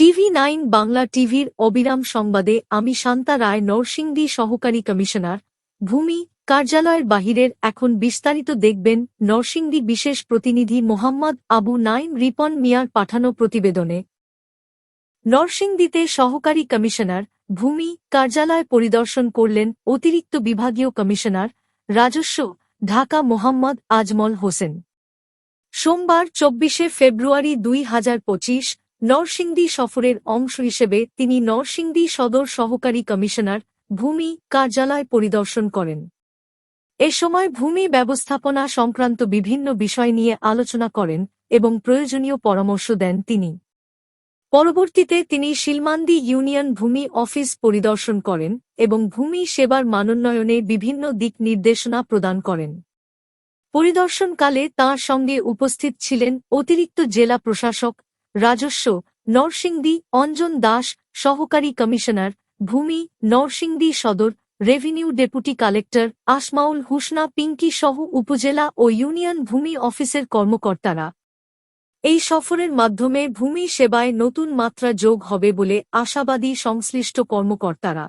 TV nine Bangla টিভির অবিরাম সংবাদে আমি শান্তা রায়, নরসিংদী সহকারী কমিশনার, ভূমি, কার্যালয়ের বাহিরের এখন বিস্তারিত দেখবেন নরসিংদী বিশেষ প্রতিনিধি মোহাম্মদ আবু নাইম রিপন মিয়ার পাঠানো প্রতিবেদনে। নরসিংদীতে সহকারী কমিশনার, ভূমি, কার্যালয় পরিদর্শন করলেন অতিরিক্ত বিভাগীয় কমিশনার, রাজস্ব, ঢাকা মোহাম্মদ আজমল হোসেন। সোমবার চব্বিশে ফেব্রুয়ারি দুই হাজার পঁচিশ নরসিংদী সফরের অংশ হিসেবে তিনি নরসিংদী সদর সহকারী কমিশনার ভূমি কার্যালয় পরিদর্শন করেন। এ সময় ভূমি ব্যবস্থাপনা সংক্রান্ত বিভিন্ন বিষয় নিয়ে আলোচনা করেন এবং প্রয়োজনীয় পরামর্শ দেন তিনি। পরবর্তীতে তিনি শিলমান্দি ইউনিয়ন ভূমি অফিস পরিদর্শন করেন এবং ভূমি সেবার মানোন্নয়নে বিভিন্ন দিক নির্দেশনা প্রদান করেন। পরিদর্শনকালে তাঁর সঙ্গে উপস্থিত ছিলেন অতিরিক্ত জেলা প্রশাসক রাজস্ব, নরসিংদী অঞ্জন দাস, সহকারী কমিশনার, ভূমি, Narsingdi Sadar, revenue deputy collector, Asmaul Husna, Pinky সহ উপজেলা ও ইউনিয়ন ভূমি অফিসের কর্মকর্তারা। এই সফরের মাধ্যমে ভূমি সেবায় নতুন মাত্রা যোগ হবে বলে আশাবাদী সংশ্লিষ্ট কর্মকর্তারা।